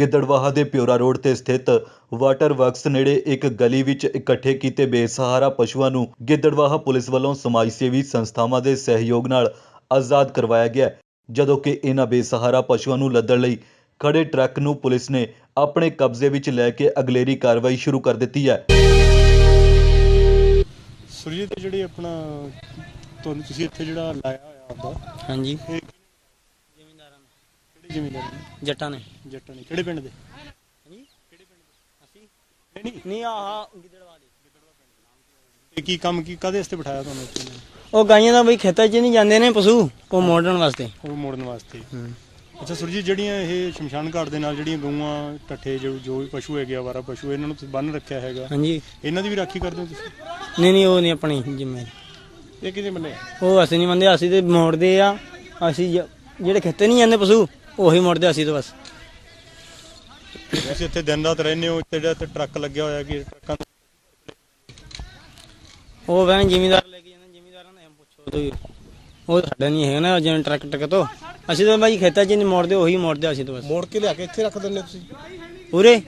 ਗਿੱਦੜਵਾਹਾ ਦੇ ਪਿਉਰਾ ਰੋਡ ਤੇ ਸਥਿਤ ਵਾਟਰ ਵਰਕਸ ਨੇੜੇ ਇੱਕ ਗਲੀ ਵਿੱਚ ਇਕੱਠੇ ਕੀਤੇ ਬੇਸਹਾਰਾ ਪਸ਼ੂਆਂ ਨੂੰ ਗਿੱਦੜਵਾਹਾ ਪੁਲਿਸ ਵੱਲੋਂ ਸਮਾਜ ਸੇਵੀ ਸੰਸਥਾਵਾਂ ਦੇ ਸਹਿਯੋਗ ਨਾਲ ਆਜ਼ਾਦ ਕਰਵਾਇਆ ਗਿਆ। ਜਦੋਂ ਕਿ ਇਹਨਾਂ ਬੇਸਹਾਰਾ ਪਸ਼ੂਆਂ ਨੂੰ ਲੱਦਣ ਲਈ ਖੜੇ ਟਰੱਕ ਨੂੰ ਪੁਲਿਸ ਨੇ ਆਪਣੇ ਕਬਜ਼ੇ ਵਿੱਚ ਲੈ ਕੇ ਅਗਲੇਰੀ ਕਾਰਵਾਈ ਸ਼ੁਰੂ ਕਰ ਦਿੱਤੀ ਹੈ। ਸੁਰਜੀਤ ਜਿਹੜੀ ਆਪਣਾ ਤੁਹਾਨੂੰ ਤੁਸੀਂ ਇੱਥੇ ਜਿਹੜਾ ਲਾਇਆ ਹੋਇਆ ਹਾਂਜੀ। ਕਿਹੜੀ ਜ਼ਮੀਨਦਾਰ ਨੇ? ਜੱਟਾਂ ਨੇ। ਜੱਟਾਂ ਨੇ। ਕਿਹੜੇ ਪਿੰਡ ਦੇ? ਹਾਂਜੀ? ਅਸੀਂ? ਨਹੀਂ ਨਹੀਂ। ਨਹੀਂ ਆਹ ਗਿੱਦੜਵਾ ਦੇ ਇਹ ਕੀ ਕੰਮ ਕੀ ਕਾਦੇ ਵਾਸਤੇ ਬਿਠਾਇਆ ਤੁਹਾਨੂੰ ਇੱਥੇ ਉਹ ਗਾਈਆਂ ਦਾ ਬਈ ਖੇਤਾਂ 'ਚ ਨਹੀਂ ਜਾਂਦੇ ਨੇ ਪਸ਼ੂ ਉਹ ਮੋੜਨ ਵਾਸਤੇ। ਉਹ ਮੋੜਨ ਵਾਸਤੇ। ਅੱਛਾ ਸੁਰਜੀਤ ਜਿਹੜੀਆਂ ਇਹ ਸ਼ਮਸ਼ਾਨ ਘਾਟ ਦੇ ਨਾਲ ਜਿਹੜੀਆਂ ਗਊਆਂ ਟੱਠੇ ਜੋ ਜੋ ਵੀ ਪਸ਼ੂ ਹੈਗੇ ਆ ਵਾਰਾ ਪਸ਼ੂ ਇਹਨਾਂ ਨੂੰ ਤੁਸੀਂ ਬੰਨ ਰੱਖਿਆ ਹੈਗਾ? ਹਾਂਜੀ। ਇਹਨਾਂ ਦੀ ਵੀ ਰਾਖੀ ਕਰਦੇ ਹੋ ਤੁਸੀਂ? ਨਹੀਂ ਨਹੀਂ ਉਹ ਨਹੀਂ ਆਪਣੀ ਜ਼ਿੰਮੇ ਇਹ ਕਿਹਦੇ ਬੰਨੇ? ਉਹ ਅਸੀਂ ਨਹੀਂ ਮੰਨਦੇ ਅਸੀਂ ਤੇ ਮੋੜਦੇ ਆ। ਅਸੀਂ ਜ- ਜਿਹੜੇ ਖੇਤੇ ਨਹੀਂ ਜਾਂਦੇ ਪਸ਼ੂ ਉਹੀ ਮੋੜਦੇ ਅਸੀਂ ਤਾਂ ਬਸ। ਤੁਸੀਂ ਇੱਥੇ ਦਿਨ ਰਾਤ ਰਹਿੰਦੇ ਹੋ ਇੱਥੇ ਜਿਹੜਾ ਇੱਥੇ ਟਰੱਕ ਲੱਗਿਆ ਹੋਇਆ ਕਿ ਟਰੱਕਾਂ ਤੋਂ ਉਹ ਵੈਨ ਜ਼ਿਮੀਂਦਾਰ ਲੈ ਕੇ ਜਾਂਦੇ ਜ਼ਿਮੀਂਦਾਰਾਂ ਨੇ ਪੁੱਛੋ ਤੁਸੀਂ। ਉਹ ਸਾਡਾ ਨਹੀਂ ਹੈਗਾ ਨਾ ਜਿਵੇਂ ਟਰੱਕ ਟਰੱਕ ਤੋਂ। ਅਸੀਂ ਤਾਂ ਬਾਈ ਖੇਤਾਂ 'ਚ ਨਹੀਂ ਮੋੜਦੇ ਉਹੀ ਮੋੜਦੇ ਅਸੀਂ ਤਾਂ ਬਸ। ਮੋੜ ਕੇ ਲਿਆ ਕੇ ਇੱਥੇ ਰੱਖ ਦਿੰਦੇ ਤੁਸੀਂ? ਪੂਰੇ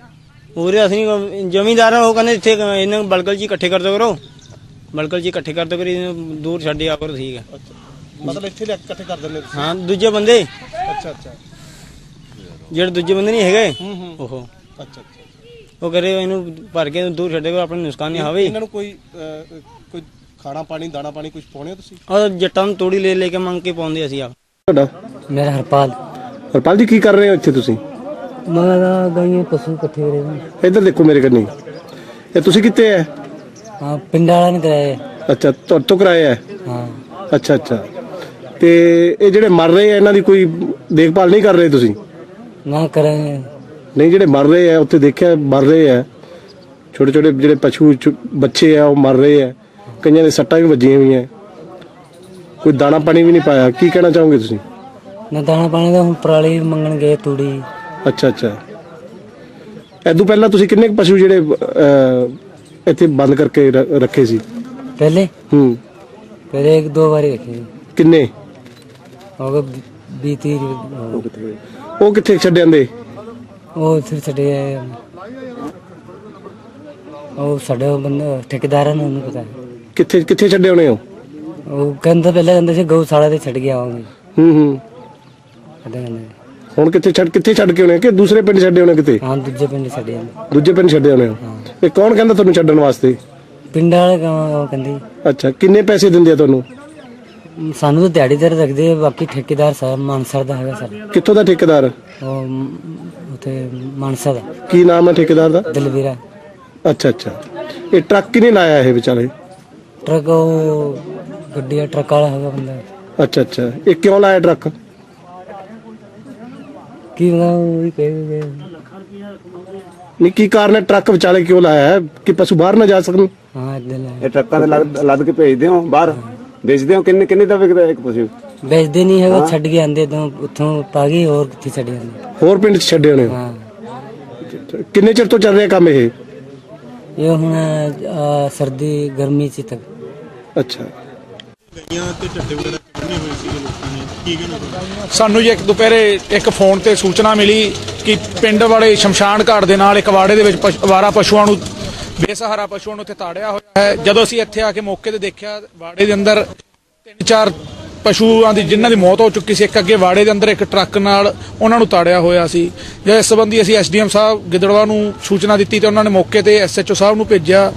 ਪੂਰੇ ਅਸੀਂ ਜ਼ਮੀਂਦਾਰਾਂ ਉਹ ਕਹਿੰਦੇ ਇੱਥੇ ਇਹਨਾਂ ਬਲਕਲ ਜੀ ਇਕੱਠੇ ਕਰ ਦਿਓ ਕਰੋ। ਬਲਕਲ ਜੀ ਇਕੱਠੇ ਕਰ ਦਿਓ ਕਰੋ ਇਹਨੂੰ ਦੂਰ ਛੱਡਿਆ ਕਰੋ ਠੀਕ ਹੈ ਮਤਲਬ ਇੱਥੇ ਲਿਆ ਕੇ ਇਕੱਠੇ ਕਰ ਦਿੰਦੇ ਤੁਸੀਂ? ਹਾਂ ਦੂਜੇ ਬੰਦੇ। ਅੱਛਾ ਅੱਛਾ। ਜਿਹੜੇ ਦੂਜੇ ਬੰਦੇ ਨਹੀਂ ਹੈਗੇ? ਹੂੰ ਹੂੰ। ਉਹ ਅੱਛਾ ਅੱਛਾ ਉਹ ਕਰੇ ਇਹਨੂੰ ਭਰ ਕੇ ਦੂਰ ਛੱਡੇ ਕਰੋ ਆਪਣੇ ਨੁਕਸਾਨ ਨਹੀਂ ਹੋਵੇ ਇਹਨਾਂ ਨੂੰ ਕੋਈ ਅਹ, ਕੋਈ ਖਾਣਾ ਪਾਣੀ ਦਾਣਾ ਪਾਣੀ ਕੁਝ ਪਾਉਣੇ ਹੋ ਤੁਸੀਂ? ਉਹ ਜੱਟਾਂ ਨੂੰ ਤੋੜੀ ਲੈ ਲੈ ਕੇ ਮੰਗ ਕੇ ਪਾਉਂਦੇ ਅਸੀਂ ਆਪ। ਤੁਹਾਡਾ? ਮੇਰਾ ਹਰਪਾਲ। ਹਰਪਾਲ ਜੀ ਕੀ ਕਰ ਰਹੇ ਹੋ ਇੱਥੇ ਤੁਸੀਂ? ਮੈਂ ਤਾਂ ਗਾਈਆਂ ਪਸ਼ੂ ਇਕੱਠੇ ਕਰੇ ਨੇ। ਇੱਧਰ ਦੇਖੋ ਮੇਰੇ ਕੰਨੀ। ਇਹ ਤੁਸੀਂ ਕਿੱਥੇ ਹੈ ਹਾਂ ਪਿੰਡ ਵਾਲਾ ਨੇ ਕਰਾਏ ਅੱਛਾ ਤੁਹਾਡੇ ਤੋਂ ਕਰਾਇਆ ਹੈ? ਹਾਂ। ਅੱਛਾ ਅੱਛਾ। ਤੇ ਇਹ ਜਿਹੜੇ ਮਰ ਰਹੇ ਆ ਇਹਨਾਂ ਦੀ ਕੋਈ ਦੇਖਭਾਲ ਨਹੀਂ ਕਰ ਰਹੇ ਤੁਸੀਂ? ਨਾ ਕਰਾਂਗੇ ਨਹੀਂ ਜਿਹੜੇ ਮਰ ਰਹੇ ਆ ਉੱਥੇ ਦੇਖਿਆ ਮਰ ਰਹੇ ਆ। ਛੋਟੇ ਛੋਟੇ ਜਿਹੜੇ ਪਸ਼ੂ ਛੋ- ਬੱਚੇ ਆ ਉਹ ਮਰ ਰਹੇ ਆ। ਕਈਆਂ ਦੇ ਸੱਟਾਂ ਵੀ ਵੱਜੀਆਂ ਹੋਈਆਂ। ਕੋਈ ਦਾਣਾ ਪਾਣੀ ਵੀ ਨਹੀਂ ਪਾਇਆ। ਕੀ ਕਹਿਣਾ ਚਾਹੋਗੇ ਤੁਸੀਂ? ਨਾ ਦਾਣਾ ਪਾਣੀ ਦਾ ਹੁਣ ਪਰਾਲੀ ਮੰਗਣ ਗਏ ਤੂੜੀ। ਅੱਛਾ ਅੱਛਾ। ਐਦੋਂ ਪਹਿਲਾਂ ਤੁਸੀਂ ਕਿੰਨੇ ਕੁ ਪਸ਼ੂ ਜਿਹੜੇ ਅਹ, ਇੱਥੇ ਬੰਦ ਕਰਕੇ ਰ- ਰੱਖੇ ਸੀ? ਪਹਿਲੇ? ਹੂੰ। ਪਹਿਲੇ ਇੱਕ ਦੋ ਵਾਰੀ ਰੱਖੇ। ਕਿੰਨੇ? ਹੋ ਗਏ 20 30 ਉਹ ਕਿੱਥੇ ਛੱਡ ਜਾਂਦੇ ਉਹ ਫਿਰ ਛੱਡੇ ਆਏ। ਉਹ ਸਾਡੇ ਉਹ ਬੰਦਾ ਠੇਕੇਦਾਰਾਂ ਨੂੰ ਉਹਨੂੰ ਪਤਾ। ਹੈ। ਕਿੱਥੇ ਕਿੱਥੇ ਛੱਡੇ ਹੋਣੇ ਹੋ ਉਹ ਕਹਿੰਦਾ ਪਹਿਲਾਂ ਕਹਿੰਦੇ ਸੀ ਗਊਸ਼ਾਲਾ ਤੇ ਛੱਡ ਗਿਆ ਆਉਂਗੇ ਹੂੰ ਹੂੰ। ਕਹਿੰਦੇ। ਹੁਣ ਕਿੱਥੇ ਛੱਡ ਕਿੱਥੇ ਛੱਡ ਕੇ ਹੋਣੇ ਕਿ ਦੂਸਰੇ ਪਿੰਡ ਛੱਡੇ ਹੋਣੇ ਕਿਤੇ? ਹਾਂ ਦੂਜੇ ਪਿੰਡ ਛੱਡੇ ਜਾਂਦੇ ਦੂਜੇ ਪਿੰਡ ਛੱਡੇ ਹੋਣੇ ਹੋ। ਇਹ ਕੌਣ ਕਹਿੰਦਾ ਤੁਹਾਨੂੰ ਛੱਡਣ ਵਾਸਤੇ? ਪਿੰਡ ਵਾਲੇ ਕਹਾਂ ਉਹ ਕਹਿੰਦੇ। ਅੱਛਾ ਕਿੰਨੇ ਪੈਸੇ ਦਿੰਦੇ ਆ ਤੁਹਾਨੂੰ? ਸਾਨੂੰ ਤਾਂ ਦਿਹਾੜੀਦਾਰ ਰੱਖਦੇ ਆ, ਬਾਕੀ ਠੇਕੇਦਾਰ ਸਾਹਿਬ ਮਾਨਸਰ ਦਾ ਹੈਗਾ ਸਰ ਕਿੱਥੋਂ ਦਾ ਠੇਕੇਦਾਰ? ਉਹ ਮ- ਉਥੇ ਮਾਨਸਾ ਦਾ। ਕੀ ਨਾਮ ਹੈ ਠੇਕੇਦਾਰ ਦਾ? ਦਲਵੀਰਾ। ਅੱਛਾ ਅੱਛਾ। ਇਹ ਟਰੱਕ ਕਿਨੇ ਲਾਇਆ ਇਹ ਵਿਚਾਲੇ? ਟਰੱਕ ਉਹ ਗੱਡੀ ਦਾ ਟਰੱਕ ਵਾਲਾ ਹੈਗਾ ਬੰਦਾ। ਅੱਛਾ ਅੱਛਾ। ਇਹ ਕਿਉਂ ਲਾਇਆ ਟਰੱਕ? ਕੀ ਹੁੰਦਾ ਉਹ ਵੀ ਕਹੇ ਨਹੀਂ ਕੀ ਕਾਰਨ ਹੈ ਟਰੱਕ ਵਿਚਾਲੇ ਕਿਉਂ ਲਾਇਆ ਹੈ? ਕਿ ਪਸ਼ੂ ਬਾਹਰ ਨਾ ਜਾ ਸਕਣ? ਹਾਂ ਇਦਾਂ ਇਹ ਟਰੱਕਾਂ ਤੇ ਲੱਦ ਲੱਦ ਕੇ ਭੇਜਦੇ ਹੋ ਬਾਹਰ? ਵੇਚਦੇ ਹੋ? ਕਿੰਨੇ ਕਿੰਨੇ ਦਾ ਵਿਕਦਾ ਇੱਕ ਪਸ਼ੂ? ਵੇਚਦੇ ਨਹੀਂ ਹੈਗਾ ਛੱਡ ਕੇ ਆਂਦੇ ਤਾਂ ਉੱਥੋਂ ਪਾ ਗਏ ਹੋਰ ਕਿੱਥੇ ਛੱਡ ਜਾਂਦੇ? ਹੋਰ ਪਿੰਡ 'ਚ ਛੱਡੇ ਹੋਣੇ ਹੋ? ਕਿੰਨੇ ਚਿਰ ਤੋਂ ਚੱਲ ਰਿਹਾ ਕੰਮ ਇਹ? ਇਹ ਹੁਣ ਅਹ, ਸਰਦੀ ਗਰਮੀ ਚ ਤੱਕ। ਅੱਛਾ। ਗਈਆਂ ਤੇ ਟੱਟੇ ਵਗੈਰਾ ਕੱਢਣੇ ਹੋਏ ਸੀਗੇ ਲੋਕਾਂ ਨੇ ਕੀ ਕਹਿਣਾ ਚਾਹੁੰਦੇ ਸਾਨੂੰ ਜੀ ਇੱਕ ਦੁਪਹਿਰੇ ਇੱਕ ਫੋਨ ਤੇ ਸੂਚਨਾ ਮਿਲੀ ਕਿ ਪਿੰਡ ਵਾਲੇ ਸ਼ਮਸ਼ਾਨ ਘਾਟ ਦੇ ਨਾਲ ਇੱਕ ਵਾੜੇ ਦੇ ਵਿੱਚ ਪਸ਼- ਅਵਾਰਾ ਪਸ਼ੂਆਂ ਨੂੰ ਬੇਸਹਾਰਾ ਪਸ਼ੂਆਂ ਨੂੰ ਉੱਥੇ ਤਾੜਿਆ ਹੋਇਆ ਹੈ। ਜਦੋਂ ਅਸੀਂ ਇੱਥੇ ਆ ਕੇ ਮੌਕੇ ਤੇ ਦੇਖਿਆ ਵਾੜੇ ਦੇ ਅੰਦਰ ਤਿੰਨ ਚਾਰ ਪਸ਼ੂਆਂ ਦੀ ਜਿਨ੍ਹਾਂ ਦੀ ਮੌਤ ਹੋ ਚੁੱਕੀ ਸੀ ਇੱਕ ਅੱਗੇ ਵਾੜੇ ਦੇ ਅੰਦਰ ਇੱਕ ਟਰੱਕ ਨਾਲ ਉਹਨਾਂ ਨੂੰ ਤਾੜਿਆ ਹੋਇਆ ਸੀ। ਜੇ ਇਸ ਸੰਬੰਧੀ ਅਸੀਂ ਐਸਡੀਐਮ ਸਾਹਿਬ ਗਿੱਦੜਵਾ ਨੂੰ ਸੂਚਨਾ ਦਿੱਤੀ ਤੇ ਉਹਨਾਂ ਨੇ ਮੌਕੇ ਤੇ ਐਸਐਚਓ ਸਾਹਿਬ ਨੂੰ ਭੇਜਿਆ।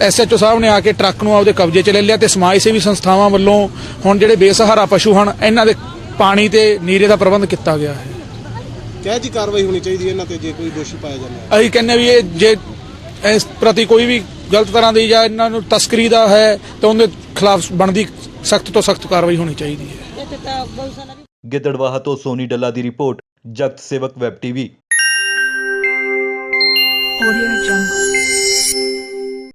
ਐਸਐਚਓ ਸਾਹਿਬ ਨੇ ਆ ਕੇ ਟਰੱਕ ਨੂੰ ਆਪਦੇ ਕਬਜ਼ੇ 'ਚ ਲੈ ਲਿਆ ਤੇ ਸਮਾਜ ਸੇਵੀ ਸੰਸਥਾਵਾਂ ਵੱਲੋਂ ਹੁਣ ਜਿਹੜੇ ਬੇਸਹਾਰਾ ਪਸ਼ੂ ਹਨ ਇਹਨਾਂ ਦੇ ਪਾਣੀ ਤੇ ਨੀਰੇ ਦਾ ਪ੍ਰਬੰਧ ਕੀਤਾ ਗਿਆ ਹੈ। ਕਿਹ ਜੀ ਕਾਰਵਾਈ ਹੋਣੀ ਚਾਹੀਦੀ ਹੈ ਇਹਨਾਂ ਤੇ ਜੇ ਕੋਈ ਦੋਸ਼ੀ ਪਾਇਆ ਜਾਂਦਾ ਅਸੀਂ ਕਹਿੰਦੇ ਵੀ ਇਹ ਜੇ ਇਸ ਪ੍ਰਤੀ ਕੋਈ ਵੀ ਗਲਤ ਤਰ੍ਹਾਂ ਦੀ ਜਾਂ ਇਹਨਾਂ ਨੂੰ ਤਸਕਰੀ ਦਾ ਹੈ ਤਾਂ ਉਹਦੇ ਖਿਲਾਫ ਬਣਦੀ ਸਖਤ ਤੋਂ ਸਖਤ ਕਾਰਵਾਈ ਹੋਣੀ ਚਾਹੀਦੀ ਹੈ ਗਿੱਦੜਵਾਹਾ ਤੋਂ ਸੋਨੀ ਡੱਲਾ ਦੀ ਰਿਪੋਰਟ ਜਗਤ ਸੇਵਕ ਵੈਬ ਟੀਵੀ Audio Jungle.